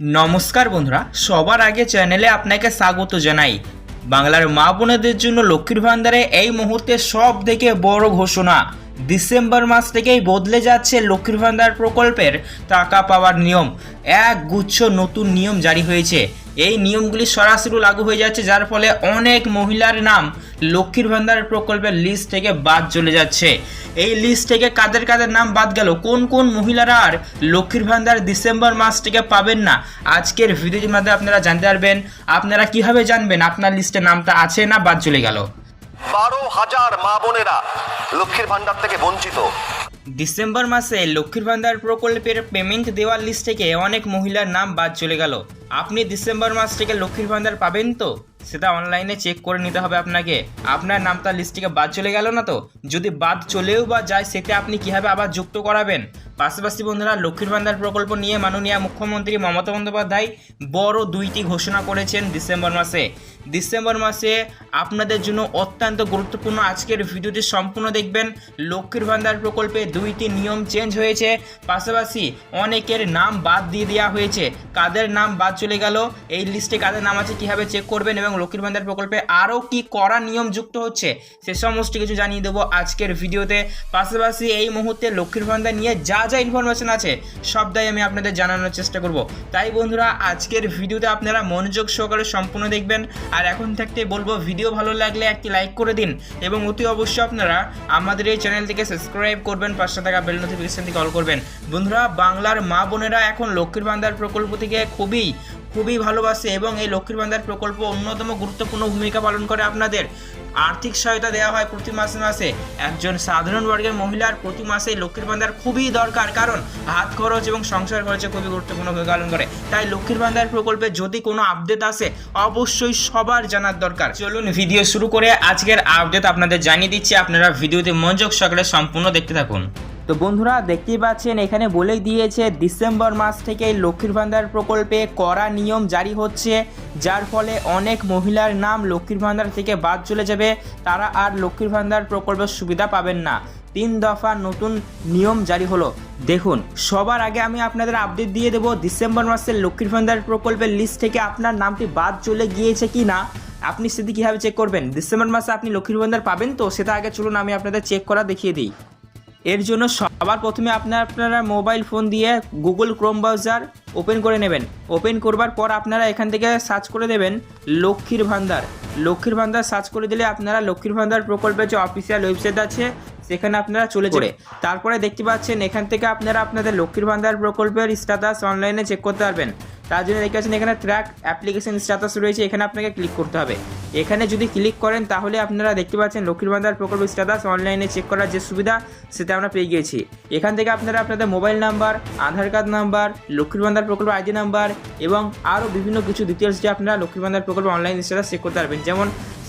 নমস্কার বন্ধুরা, সবার আগে চ্যানেলে আপনাকে স্বাগত জানাই। বাংলার মা বোনেদের জন্য লক্ষ্মীর ভান্ডারে এই মুহূর্তে সব থেকে বড় ঘোষণা। ডিসেম্বর মাস থেকেই বদলে যাচ্ছে লক্ষ্মীর ভান্ডার প্রকল্পের টাকা পাওয়ার নিয়ম। এক গুচ্ছ নতুন নিয়ম জারি হয়েছে। এই নিয়মগুলি সরাসরি লাগু হয়ে যাচ্ছে, যার ফলে অনেক মহিলার নাম লক্ষ্মীর ভান্ডার প্রকল্পের লিস্ট থেকে বাদ চলে যাচ্ছে। এই লিস্ট থেকে কাদের কাদের নাম বাদ গেল? কোন কোন মহিলারা আর লক্ষ্মীর ভান্ডার ডিসেম্বর মাস থেকে পাবেন না? আজকের ভিডিওটির মাধ্যমে আপনারা জানতে পারবেন, আপনারা কীভাবে জানবেন আপনার লিস্টে নামটা আছে না বাদ চলে গেল? বারো হাজার মা বোনেরা লক্ষ্মীর ভান্ডার থেকে বঞ্চিত। ডিসেম্বর মাসে লক্ষ্মীর ভান্ডার প্রকল্পের পেমেন্ট দেওয়ার লিস্ট থেকে অনেক মহিলার নাম বাদ চলে গেল। আপনি ডিসেম্বর মাস থেকে লক্ষ্মীর ভান্ডার পাবেন তো? সেটা অনলাইনে চেক করে নিতে হবে আপনাকে। আপনার নামটা লিস্ট থেকে বাদ চলে গেল না তো? যদি বাদ চলেও বা যায়, সেটা আপনি কীভাবে আবার যুক্ত করাবেন? পাশাপাশি বন্ধুরা লক্ষ্মীর ভান্ডার প্রকল্প নিয়ে মাননীয় মুখ্যমন্ত্রী মমতা বন্দ্যোপাধ্যায় বড় দুইটি ঘোষণা করেছেন ডিসেম্বর মাসে। ডিসেম্বর মাসে আপনাদের জন্য অত্যন্ত গুরুত্বপূর্ণ আজকের ভিডিওটি সম্পূর্ণ দেখবেন। লক্ষ্মীর ভান্ডার প্রকল্পে দুইটি নিয়ম চেঞ্জ হয়েছে। পাশাপাশি অনেকের নাম বাদ দিয়ে দেওয়া হয়েছে। কাদের নাম বাদ চলে গেল, এই লিস্টে কাদের নাম আছে কীভাবে চেক করবেন এবং লক্ষ্মীর ভান্ডার প্রকল্পে আরও কি কড়া নিয়ম যুক্ত হচ্ছে, সে সমস্ত কিছু জানিয়ে দেবো আজকের ভিডিওতে। পাশাপাশি এই মুহূর্তে লক্ষ্মীর ভান্ডার নিয়ে যা যা ইনফরমেশন আছে, সবটাই আমি আপনাদের জানানোর চেষ্টা করব। তাই বন্ধুরা, আজকের ভিডিওতে আপনারা মনোযোগ সহকারে সম্পূর্ণ দেখবেন। আর এখন থাকতে বলব, ভিডিও ভালো লাগলে একটি লাইক করে দিন। এবং অতি অবশ্যই আপনারা আমাদের এই চ্যানেলটিকে সাবস্ক্রাইব করবেন পাঁচশো টাকা বেল নোটিফিকেশনটি কল করবেন। বন্ধুরা, বাংলার মা বোনেরা এখন লক্ষ্মীর ভান্ডার প্রকল্প থেকে খুবই খুবই ভালোবাসে এবং এই লক্ষ্মীর ভান্ডার প্রকল্প অন্যতম গুরুত্বপূর্ণ ভূমিকা পালন করে আপনাদের। আর্থিক সহায়তা দেওয়া হয় প্রতি মাসে মাসে। একজন সাধারণ বর্গের মহিলার প্রতি মাসে লক্ষ্মীর ভান্ডার খুবই দরকার, কারণ হাত খরচ এবং সংসার খরচে খুবই গুরুত্বপূর্ণ ভূমিকা পালন করে। তাই লক্ষ্মীর ভান্ডার প্রকল্পে যদি কোনো আপডেট আসে, অবশ্যই সবার জানার দরকার। চলুন ভিডিও শুরু করে আজকের আপডেট আপনাদের জানিয়ে দিচ্ছি। আপনারা ভিডিওতে মনোযোগ সহকারে সম্পূর্ণ দেখতে থাকুন। তো বন্ধুরা দেখতেই পাচ্ছেন, এখানে বলেই দিয়েছে ডিসেম্বর মাস থেকে লক্ষ্মীর ভান্ডার প্রকল্পে কড়া নিয়ম জারি হচ্ছে, যার ফলে অনেক মহিলার নাম লক্ষ্মীর ভান্ডার থেকে বাদ চলে যাবে, তারা আর লক্ষ্মীর ভান্ডার প্রকল্পের সুবিধা পাবেন না। তিন দফা নতুন নিয়ম জারি হলো। দেখুন, সবার আগে আমি আপনাদের আপডেট দিয়ে দেবো ডিসেম্বর মাসের লক্ষ্মীর ভান্ডার প্রকল্পের লিস্ট থেকে আপনার নামটি বাদ চলে গিয়েছে কি না। আপনি সেটি কীভাবে চেক করবেন? ডিসেম্বর মাসে আপনি লক্ষ্মীর ভান্ডার পাবেন তো? সেটা আগে চলুন, আমি আপনাদের চেক করা দেখিয়ে দিই। এর জন্য সবার প্রথমে আপনার আপনারা মোবাইল ফোন দিয়ে গুগল ক্রোম ব্রাউজার ওপেন করে নেবেন। ওপেন করবার পর আপনারা এখান থেকে সার্চ করে দেবেন লক্ষ্মীর ভান্ডার। লক্ষ্মীর ভান্ডার সার্চ করে দিলে আপনারা লক্ষ্মীর ভান্ডার প্রকল্পের যে অফিসিয়াল ওয়েবসাইট আছে, সেখানে আপনারা চলে যাবে তারপরে দেখতে পাচ্ছেন, এখান থেকে আপনারা আপনাদের লক্ষ্মীর ভান্ডার প্রকল্পের স্ট্যাটাস অনলাইনে চেক করতে পারবেন। তার জন্য দেখতে পাচ্ছেন এখানে ট্র্যাক অ্যাপ্লিকেশন স্ট্যাটাস রয়েছে, এখানে আপনাকে ক্লিক করতে হবে। এখানে যদি ক্লিক করেন, তাহলে আপনারা দেখতে পাচ্ছেন লক্ষ্মীর ভান্ডার প্রকল্প স্ট্যাটাস অনলাইনে চেক করার যে সুবিধা, সেটা আমরা পেয়ে গিয়েছি। এখান থেকে আপনারা আপনাদের mobile number Aadhaar card number Lakshmir Bhandar প্রকল্প আইডি নাম্বার এবং আরও বিভিন্ন কিছু ডিটেলস যে আপনারা লক্ষ্মীর ভান্ডার প্রকল্প অনলাইন স্ট্যাটাস চেক করতে পারবেন। যেমন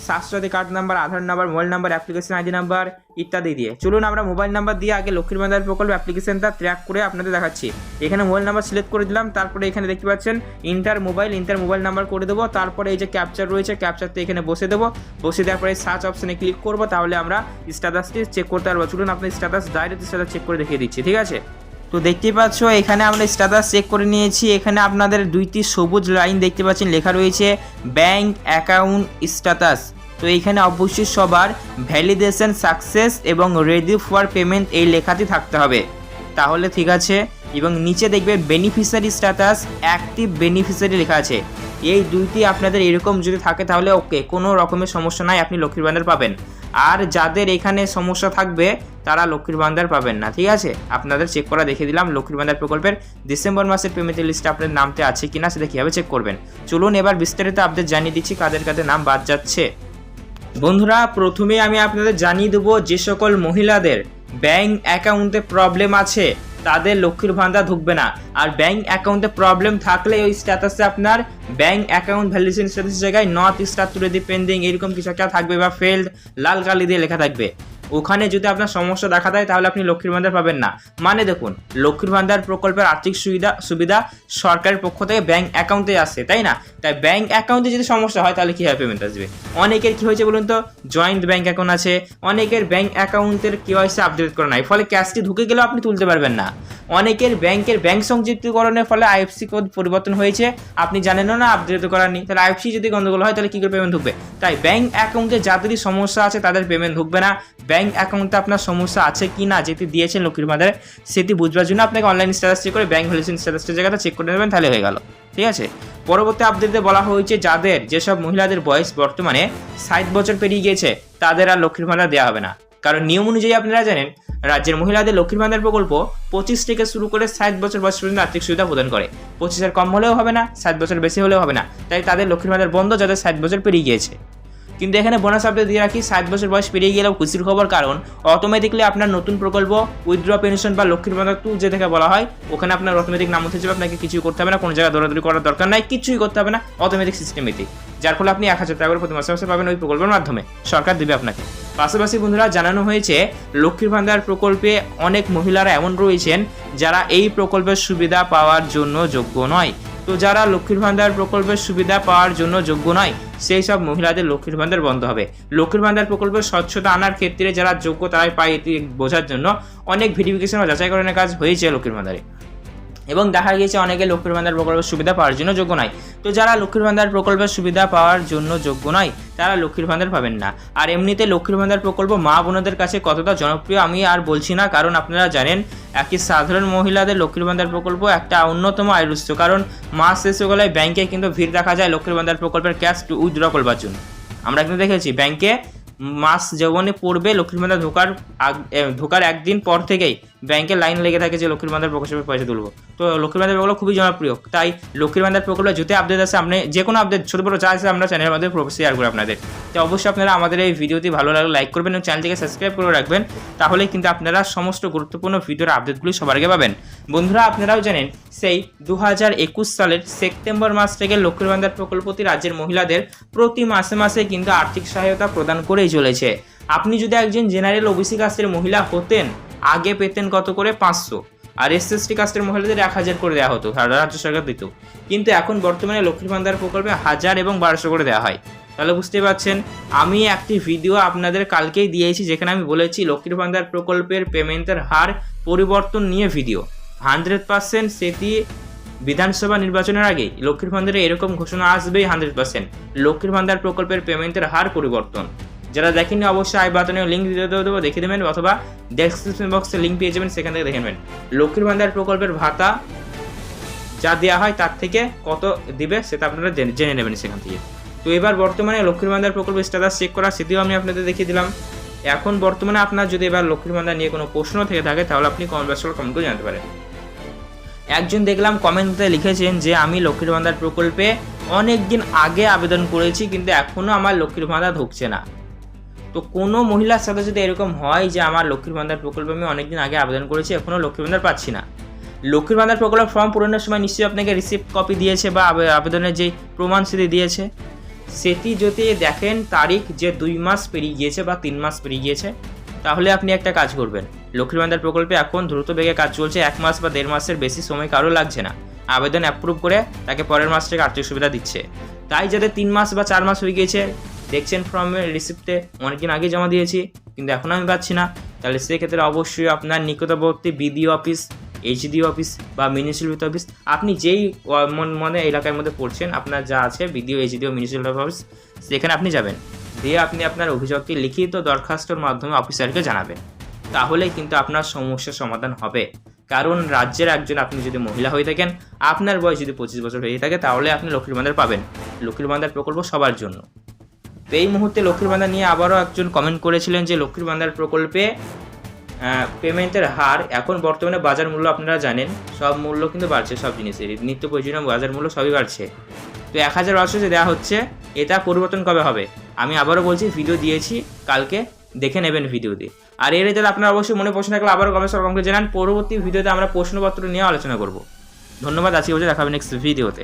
Swasthya Sathi card number Aadhaar number mobile number application ID number ইত্যাদি দিয়ে। চলুন আমরা মোবাইল নাম্বার দিয়ে আগে লক্ষ্মীর ভান্ডার প্রকল্প অ্যাপ্লিকেশনটা ট্র্যাক করে আপনাদের দেখাচ্ছি। এখানে মোবাইল নাম্বার সিলেক্ট করে দিলাম, তারপরে এখানে দেখতে পাচ্ছেন enter mobile enter mobile number করে দেবো, তারপরে এই যে ক্যাপচার রয়েছে ক্যাপচারটা এখানে বসে দেবো। বসে দেওয়ার পরে সার্চ অপশনে ক্লিক করব, তাহলে আমরা স্ট্যাটাসটি চেক করতে পারব। চলুন আপনার স্ট্যাটাস ডাইরেক্ট স্ট্যাটাস চেক করে দেখিয়ে দিচ্ছি, ঠিক আছে? তো দেখতেই পাচ্ছ, এখানে আমরা স্ট্যাটাস চেক করে নিয়েছি। এখানে আপনাদের দুইটি সবুজ লাইন দেখতে পাচ্ছেন, লেখা রয়েছে ব্যাংক অ্যাকাউন্ট স্ট্যাটাস তো এইখানে অবশ্যই সবার ভ্যালিডেশন সাকসেস এবং রেডি ফর পেমেন্ট এই লেখাটি থাকতে হবে। তাহলে ঠিক আছে, এবং নিচে দেখবে বেনিফিশিয়ারি স্ট্যাটাস অ্যাক্টিভ বেনিফিশিয়ারি লেখা আছে। এই দুইটি আপনাদের এরকম যদি থাকে তাহলে ওকে কোনো রকমের সমস্যা নাই, আপনি লক্ষ্মীর ভান্ডার পাবেন। আর যাদের এখানে সমস্যা থাকবে, তারা লক্ষ্মীর ভান্ডার পাবেন না, ঠিক আছে? আপনাদের চেক করা দেখে দিলাম, লক্ষ্মীর ভান্ডার প্রকল্পের ডিসেম্বর মাসের পেমেন্টের লিস্টে আপনার নামতে আছে কিনা, সেটা কীভাবে চেক করবেন। চলুন এবার বিস্তারিত আপডেট জানিয়ে দিচ্ছি, কাদের কাদের নাম বাদ যাচ্ছে। বন্ধুরা, প্রথমে আমি আপনাদের জানিয়ে দেবো যে সকল মহিলাদের ব্যাংক অ্যাকাউন্টে প্রবলেম আছে, তাদের লক্ষ্মীর ভান্ডা ঢুকবে না। আর ব্যাংক অ্যাকাউন্টে প্রবলেম থাকলে ওই স্ট্যাটাসে আপনার ব্যাংক অ্যাকাউন্ট ভ্যালিডেশন স্ট্যাটাসের জায়গায় নর্থ স্টার তুলে রেডি পেন্ডিং এরকম কিছু একটা থাকবে বা ফেল্ড লাল কালি দিয়ে লেখা থাকবে। ওখানে যদি আপনার সমস্যা দেখা দেয়, তাহলে আপনি লক্ষ্মীর ভান্ডার পাবেন না। মানে দেখুন, লক্ষ্মীর ভান্ডার প্রকল্পের আর্থিক সুবিধা সুবিধা সরকারের পক্ষ থেকে ব্যাংক অ্যাকাউন্টে আসে তাই না? তাই ব্যাংক অ্যাকাউন্টে যদি সমস্যা হয়, তাহলে কীভাবে পেমেন্ট আসবে? অনেকের কি হয়েছে বলুন তো? জয়েন্ট ব্যাংক অ্যাকাউন্ট আছে, অনেকের ব্যাংক অ্যাকাউন্টের কেওয়াইসি আপডেট করা নাই, ফলে ক্যাশটি ঢুকে গেলেও আপনি তুলতে পারবেন না। অনেকের ব্যাংকের ব্যাংক সংযুক্তিকরণের ফলে আইএফসি কোড পরিবর্তন হয়েছে, আপনি জানেনও না আপডেট করার নেই তাহলে আইএফসি যদি গন্ডগোল হয়, তাহলে কী করে পেমেন্ট ঢুকবে? তাই ব্যাংক অ্যাকাউন্টে যাদেরই সমস্যা আছে, তাদের পেমেন্ট ঢুকবে না। অ্যাকাউন্টে আপনার সমস্যা আছে কি না যেটি দিয়েছেন লক্ষ্মীর ভান্ডারে সেটি বুঝবার জন্য আপনাকে অনলাইন স্ট্যাটাস চেক করে ব্যাঙ্ক ভ্যালিডেশন স্ট্যাটাসের জায়গাটা চেক করে নেবেন, তাহলে হয়ে গেল। ঠিক আছে? পরবর্তী আপডেটে বলা হয়েছে, যাদের যেসব মহিলাদের বয়স বর্তমানে ষাট বছর পেরিয়ে গিয়েছে, তাদের আর লক্ষ্মীর ভান্ডার দেওয়া হবে না। কারণ নিয়ম অনুযায়ী আপনারা জানেন, রাজ্যের মহিলাদের লক্ষ্মীর ভান্ডার প্রকল্প পঁচিশ থেকে শুরু করে ষাট বছর বয়স পর্যন্ত আর্থিক সুবিধা প্রদান করে। পঁচিশের কম হলেও হবে না, ষাট বছর বেশি হলেও হবে না। তাই তাদের লক্ষ্মীর ভান্ডার বন্ধ যাদের ষাট বছর পেরিয়ে গিয়েছে। কিন্তু এখানে বোনাস আপডেট দিয়ে রাখি ষাট বছর বয়স পেরিয়ে গেলেও খুশির খবর কারণ অটোমেটিকলি আপনার নতুন প্রকল্প উইথড্র পেনশন বা লক্ষ্মীর ভান্ডার টু যে থেকে বলা হয়, ওখানে আপনার অটোমেটিক নাম উঠে যাবে আপনাকে কিছুই করতে হবে না, কোনো জায়গায় দৌড়াদৌড়ি করার দরকার নাই, কিছুই করতে হবে না অটোমেটিক সিস্টেমেটিক যার ফলে আপনি এক হাজার টাকা করে প্রতি মাসে মাসে পাবেন ওই প্রকল্পের মাধ্যমে, সরকার দেবে আপনাকে। পাশাপাশি বন্ধুরা, জানানো হয়েছে, লক্ষ্মীর ভান্ডার প্রকল্পে অনেক মহিলারা এমন রয়েছেন যারা এই প্রকল্পের সুবিধা পাওয়ার জন্য যোগ্য নয়। তো যারা লক্ষ্মীর ভান্ডার প্রকল্পের সুবিধা পাওয়ার জন্য যোগ্য নয়, সেই সব মহিলাদের লক্ষ্মীর ভান্ডার বন্ধ হবে। লক্ষ্মীর ভান্ডার প্রকল্পের স্বচ্ছতা আনার ক্ষেত্রে যারা যোগ্য তারাই পায় এটি বোঝার জন্য অনেক ভেরিফিকেশন ও যাচাইকরণের কাজ হয়েছে লক্ষ্মীর ভান্ডারে। এবং দেখা গিয়েছে অনেকে লক্ষ্মীর ভান্ডার প্রকল্পের সুবিধা পাওয়ার জন্য যোগ্য নয়। তো যারা লক্ষ্মীর ভান্ডার প্রকল্পের সুবিধা পাওয়ার জন্য যোগ্য নয়, তারা লক্ষ্মীর ভান্ডার পাবেন না। আর এমনিতে লক্ষ্মীর ভান্ডার প্রকল্প মা বোনদের কাছে কতটা জনপ্রিয় আমি আর বলছি না, কারণ আপনারা জানেন, একই সাধারণ মহিলাদের লক্ষ্মীর ভান্ডার প্রকল্প একটা অন্যতম আয়ের উৎস কারণ মাস শেষে গেলে ব্যাংকে কিন্তু ভিড় দেখা যায় লক্ষ্মীর ভান্ডার প্রকল্পের ক্যাশ উইথড্র করবার জন্য। আমরা কিন্তু দেখেছি, ব্যাংকে মাস যখনই পড়বে লক্ষ্মীর ভান্ডার ঢোকার ঢোকার একদিন পর থেকেই ব্যাংকে লাইন লেগে থাকে যে লক্ষ্মীর ভান্ডার প্রকল্পের পয়সা তুলবো। তো লক্ষ্মীর ভান্ডার প্রকল্প খুবই জনপ্রিয়। তাই লক্ষ্মীর ভান্ডার প্রকল্পে যদি আপডেট আছে, আপনি যে কোনো আপডেট ছোটো বড়ো যা আছে আমরা চ্যানেলের মাধ্যমে মধ্যে শেয়ার করি আপনাদের। তো অবশ্যই আপনারা আমাদের এই ভিডিওটি ভালো লাগলে লাইক করবেন এবং চ্যানেলটিকে সাবস্ক্রাইব করে রাখবেন, তাহলে কিন্তু আপনারা সমস্ত গুরুত্বপূর্ণ ভিডিওর আপডেটগুলি সবার আগে পাবেন। বন্ধুরা, আপনারাও জানেন, সেই দু হাজার একুশ সালের সেপ্টেম্বর মাস থেকে লক্ষ্মীর ভান্ডার প্রকল্পটি রাজ্যের মহিলাদের প্রতি মাসে মাসে কিন্তু আর্থিক সহায়তা প্রদান করেই চলেছে। আপনি যদি একজন জেনারেল ওবিসি কাস্টের মহিলা হতেন আগে পেতেন কত করে? পাঁচশো। আর এস এসটি কাস্টের মহিলাদের এক হাজার করে দেওয়া হতো রাজ্য সরকার দিত। কিন্তু এখন বর্তমানে লক্ষ্মীর ভান্ডার প্রকল্পে হাজার এবং বারোশো করে দেওয়া হয়। তাহলে বুঝতে পারছেন, আমি একটি ভিডিও আপনাদের কালকেই দিয়েছি, যেখানে আমি বলেছি লক্ষ্মীর ভান্ডার প্রকল্পের পেমেন্টের হার পরিবর্তন নিয়ে ভিডিও হান্ড্রেড পার্সেন্ট সেটি বিধানসভা নির্বাচনের আগেই লক্ষ্মীর ভান্ডারে এরকম ঘোষণা আসবেই হান্ড্রেড পার্সেন্ট লক্ষ্মীর ভান্ডার প্রকল্পের পেমেন্টের হার পরিবর্তন। যারা দেখেননি, অবশ্যই আই বাটনে লিঙ্ক দিতে দেবো দেখে দেবেন অথবা ডেসক্রিপশন বক্সে লিঙ্ক পেয়ে যাবেন, সেখান থেকে দেখে নেবেন। লক্ষ্মীর ভান্ডার প্রকল্পের ভাতা যা দেওয়া হয়, তার থেকে কত দিবে, সেটা আপনারা জেনে নেবেন সেখান থেকে। তো এবার বর্তমানে লক্ষ্মীর ভান্ডার প্রকল্প স্ট্যাটাস চেক করা সেটিও আমি আপনাদের দেখিয়ে দিলাম। এখন বর্তমানে আপনার যদি এবার লক্ষ্মীর ভান্ডার নিয়ে কোনো প্রশ্ন থেকে থাকে, তাহলে আপনি কমেন্ট বক্সে কমেন্ট করে জানতে পারেন। একজন দেখলাম কমেন্টে লিখেছেন যে, আমি লক্ষ্মীর ভান্ডার প্রকল্পে অনেক দিন আগে আবেদন করেছি, কিন্তু এখনও আমার লক্ষ্মীর ভান্ডার ঢুকছে না। তো কোনো মহিলার সাথে যদি এরকম হয় যে আমার লক্ষ্মীর ভান্ডার প্রকল্পে আমি অনেকদিন আগে আবেদন করেছি এখনও লক্ষ্মীর ভান্ডার পাচ্ছি না। লক্ষ্মীর ভান্ডার প্রকল্প ফর্ম পূরণের সময় নিশ্চয়ই আপনাকে রিসিপ্ট কপি দিয়েছে বা আবেদনের যে প্রমাণ সেটি দিয়েছে। সেটি যদি দেখেন তারিখ যে দুই মাস পেরিয়ে গিয়েছে বা তিন মাস পেরিয়ে গিয়েছে, তাহলে আপনি একটা কাজ করবেন। লক্ষ্মীর ভান্ডার প্রকল্পে এখন দ্রুত বেগে কাজ চলছে, এক মাস বা দেড় মাসের বেশি সময় কারও লাগছে না। আবেদন অ্যাপ্রুভ করে তাকে পরের মাস থেকে আর্থিক সুবিধা দিচ্ছে। তাই যাদের তিন মাস বা চার মাস হয়ে গিয়েছে দেখছেন ফর্মের রিসিপ্টে অনেকদিন আগে জমা দিয়েছি, কিন্তু এখনও আমি পাচ্ছি না। তাহলে সেক্ষেত্রে অবশ্যই আপনার নিকটবর্তী বিডিও অফিস এইচডি অফিস বা মিউনিসিপ্যালিটি অফিস আপনি যেই মন- এলাকার মধ্যে পড়ছেন, আপনার যা আছে বিডিও এইচডিও মিউনিসিপ্যালিটি অফিস সেখানে আপনি যাবেন। দিয়ে আপনি আপনার অভিযোগটি লিখিত দরখাস্তর মাধ্যমে অফিসারকে জানাবেন। তাহলে কিন্তু আপনার সমস্যার সমাধান হবে। কারণ রাজ্যের একজন আপনি যদি মহিলা হয়ে থাকেন, আপনার বয়স যদি পঁচিশ বছর হয়ে থাকে, তাহলে আপনি লক্ষ্মীর ভান্ডার পাবেন। লক্ষ্মীর ভান্ডার প্রকল্প সবার জন্য। তো এই মুহূর্তে লক্ষ্মীর ভান্ডার নিয়ে আবারও একজন কমেন্ট করেছিলেন যে লক্ষ্মীর ভান্ডার প্রকল্পে পেমেন্টের হার এখন বর্তমানে বাজার মূল্য আপনারা জানেন, সব মূল্য কিন্তু বাড়ছে সব জিনিসের নিত্য প্রয়োজনীয় বাজার মূল্য সবই বাড়ছে। তো এক হাজার বারোশো যে দেওয়া হচ্ছে, এটা পরিবর্তন কবে হবে? আমি আবারও বলছি ভিডিও দিয়েছি, কালকে দেখে নেবেন ভিডিওতে আর এর রেজাল্ট আপনার অবশ্যই মনে প্রশ্ন থাকলে আবারও কমেন্ট কমকে জানান। পরবর্তী ভিডিওতে আমরা প্রশ্নপত্র নিয়ে আলোচনা করব। ধন্যবাদ, আজকে বলছে দেখাবেন নেক্সট ভিডিওতে